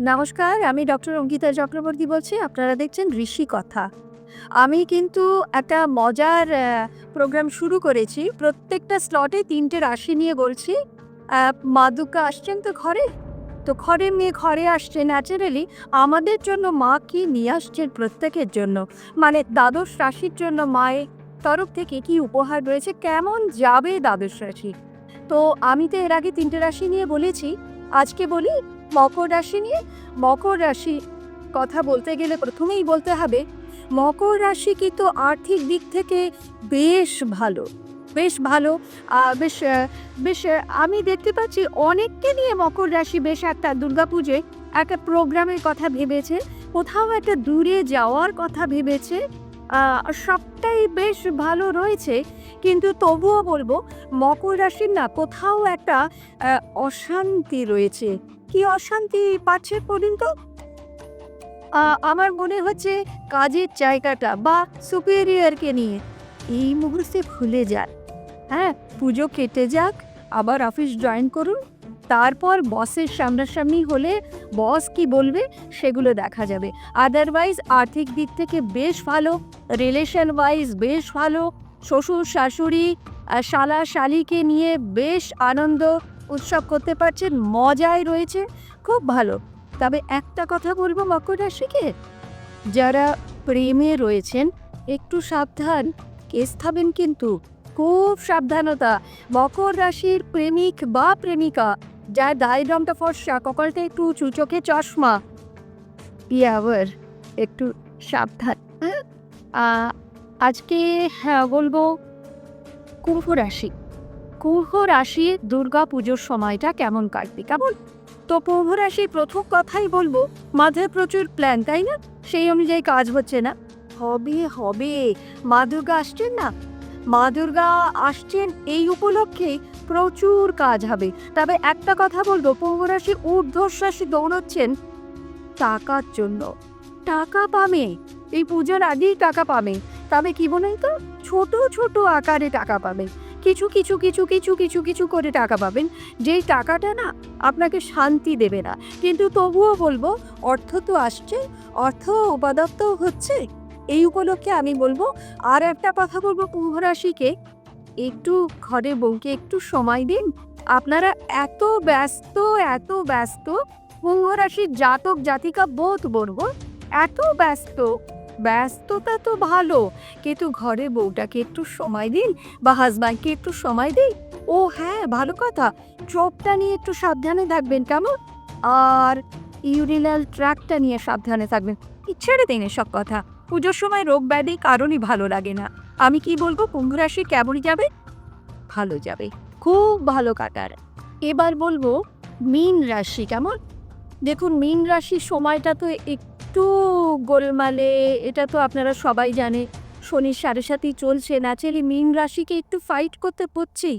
নমস্কার, আমি ডক্টর অঙ্কিতা চক্রবর্তী বলছি, আপনারা দেখছেন ঋষি কথা। আমি কিন্তু একটা মজার প্রোগ্রাম শুরু করেছি, প্রত্যেকটা স্লটে তিনটে রাশি নিয়ে বলছি। মা দুর্গা আসছেন তো ঘরে? তো ঘরে মেয়ে ঘরে আসছে ন্যাচারালি আমাদের জন্য মা কি নিয়ে আসছেন প্রত্যেকের জন্য? মানে দ্বাদশ রাশির জন্য মায়ের তরফ থেকে কি উপহার রয়েছে? কেমন যাবে দ্বাদশ রাশি? তো আমি তো এর আগে তিনটে রাশি নিয়ে বলেছি, আজকে বলি মকর রাশি নিয়ে মকর রাশি কথা বলতে গেলে প্রথমেই বলতে হবে, মকর রাশি কিন্তু আর্থিক দিক থেকে বেশ ভালো বেশ ভালো। বেশ বেশ আমি দেখতে পাচ্ছি অনেককে নিয়ে মকর রাশি বেশ একটা দুর্গাপুজোয় একটা প্রোগ্রামের কথা ভেবেছে, কোথাও একটা দূরে যাওয়ার কথা ভেবেছে। সবটাই বেশ ভালো রয়েছে, কিন্তু তবুও বলব মকর রাশির না, কোথাও একটা অশান্তি রয়েছে। কি অশান্তি পাচ্ছে বলুন তো? আমার মনে হচ্ছে কাজের জায়গাটা বা সুপেরিয়রকে নিয়ে এই মুহূর্তে ভুলে যান। হ্যাঁ পুজো কেটে যাক, আবার অফিস জয়েন করুন, তারপর বসের সামনাসামনি হলে বস কি বলবে সেগুলো দেখা যাবে। আদারওয়াইজ আর্থিক দিক থেকে বেশ ভালো রিলেশন ওয়াইজ বেশ ভালো শ্বশুর শাশুড়ি শালা শালিকে নিয়ে বেশ আনন্দ উৎসব করতে পারছেন মজায় রয়েছে, খুব ভালো। তবে একটা কথা বলব মকর রাশিকে। যারা প্রেমে রয়েছেন, একটু সাবধান, কেস খাবেন কিন্তু, খুব সাবধানতা। মকর রাশির প্রেমিক বা প্রেমিকা, যার দায় রংটা ফর্সা, কপালটা একটু উঁচু, চোখে চশমা। ইয়াবার একটু সাবধান হ্যাঁ? আজকে হ্যাঁ বলব, কুম্ভ রাশি। কুম্ভ রাশি দুর্গা পুজোর সময়টা কেমন কাটবে? কেমন? তো কুম্ভ রাশির প্রথম কথাই বলব মাঝে প্রচুর প্ল্যান তাই না? সেই অনুযায়ী কাজ হচ্ছে না। হবে হবে। মা দুর্গা আসছেন না? মা দুর্গা আসছেন এই উপলক্ষে প্রচুর কাজ হবে। তবে একটা কথা বলব কুম্ভ রাশি ঊর্ধ্বশ্বাসী দৌড়চ্ছেন টাকার জন্য। টাকা পাবে। এই পুজোর আগেই টাকা পাবে। তবে কি বলেন তো? ছোট ছোট আকারে টাকা পাবে। কিছু কিছু কিছু কিছু কিছু কিছু করে টাকা পাবেন। যেই টাকাটা না আপনাকে শান্তি দেবে না। কিন্তু তবুও বলব, অর্থ তো আসছে, অর্থ উপাদত্ত হচ্ছে। এই উপলক্ষে আমি বলব, আর একটা কথা বলব কুম্ভ রাশিকে একটু ঘরে বউকে একটু সময় দিন। আপনারা এত ব্যস্ত এত ব্যস্ত কুম্ভ রাশির জাতক জাতিকা বোধ বলব, এত ব্যস্ত। ব্যস্ততা তো ভালো। কিন্তু ঘরে বউটাকে একটু সময় দিন বা হাজব্যান্ডকে একটু সময় দিন ও হ্যাঁ ভালো কথা। চোপটা নিয়ে একটু সাবধানে থাকবেন কেমন? আর ইউরিনাল ট্র্যাকটা নিয়ে সাবধানে থাকবেন। ছেড়ে দিন সব কথা। পুজোর সময় রোগ ব্যাধি কারণই ভালো লাগে না। আমি কি বলব, কুম্ভ রাশি কেমনই যাবে? ভালো যাবে। খুব ভালো কাটার। এবার বলব, মীন রাশি কেমন? দেখুন, মীন রাশির সময়টা তো একটু গোলমালে, এটা তো আপনারা সবাই জানে। শনির সাড়ে সাথেই চলছে, ন্যাচারালি মীন রাশিকে একটু ফাইট করতে হচ্ছেই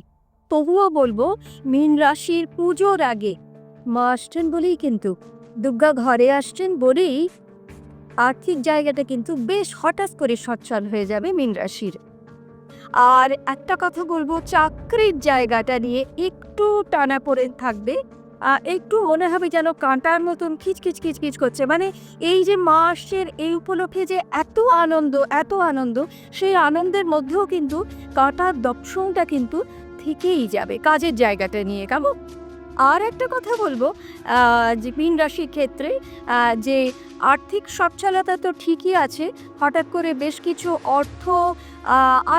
তবুও বলব, মীন রাশির পুজোর আগে, মা আসছেন বলেই কিন্তু, দুর্গা ঘরে আসছেন বলেই আর্থিক জায়গাটা কিন্তু বেশ হঠাৎ করে সচ্ছল হয়ে যাবে মীন রাশির। আর একটা কথা বলব, চাকরির জায়গাটা নিয়ে একটু টানা পড়ে থাকবে। একটু মনে হবে যেন কাঁটার মতন খিচখিচ খিচখিচ করছে। মানে এই যে মাসের এই উপলক্ষে যে এত আনন্দ এত আনন্দ, সেই আনন্দের মধ্যেও কিন্তু কাঁটার দর্শনটা কিন্তু থেকেই যাবে কাজের জায়গাটা নিয়ে। কেমন? আর একটা কথা বলব যে মীন রাশির ক্ষেত্রে যে আর্থিক সচ্ছলতা তো ঠিকই আছে, হঠাৎ করে বেশ কিছু অর্থ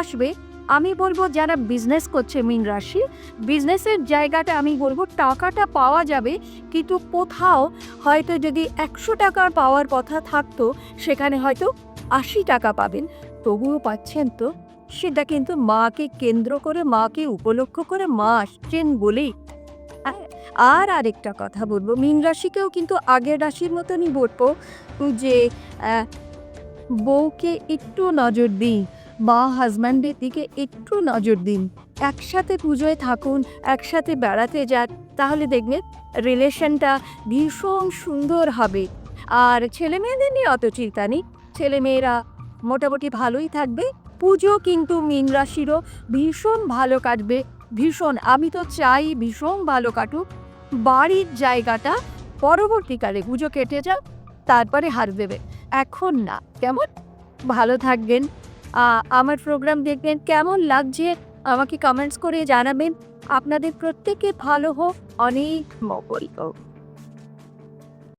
আসবে। আমি বলব যারা বিজনেস করছে মীন রাশি বিজনেসের জায়গাটা আমি বলব টাকাটা পাওয়া যাবে কিন্তু কোথাও হয়তো যদি একশো টাকার পাওয়ার কথা থাকতো সেখানে হয়তো আশি টাকা পাবেন। তবুও পাচ্ছেন তো? সেটা কিন্তু মাকে কেন্দ্র করে মাকে উপলক্ষ করে মা আসছেন বলেই। হ্যাঁ, আর আরেকটা কথা বলব মীন রাশিকেও কিন্তু আগের রাশির মতনই বলব যে বউকে একটু নজর দিন। বা হাজব্যান্ডের দিকে একটু নজর দিন। একসাথে পুজোয় থাকুন, একসাথে বেড়াতে যান, তাহলে দেখবেন রিলেশনটা ভীষণ সুন্দর হবে। আর ছেলে মেয়েদের নিয়ে অত চিন্তা নেই। ছেলে মেয়েরা মোটামুটি ভালোই থাকবে। পুজো কিন্তু মীন রাশিরও ভীষণ ভালো কাটবে। ভীষণ, আমি তো চাই ভীষণ ভালো কাটুক। বাড়ির জায়গাটা পরবর্তীকালে পুজো কেটে যাও তারপরে হার দেবে। এখন না, কেমন? ভালো থাকবেন। আমার প্রোগ্রাম দেখবেন কেমন লাগছে? আমাকে কমেন্টস করে জানাবেন। আপনাদের প্রত্যেকে ভালো হোক। অনেক মঙ্গল হোক।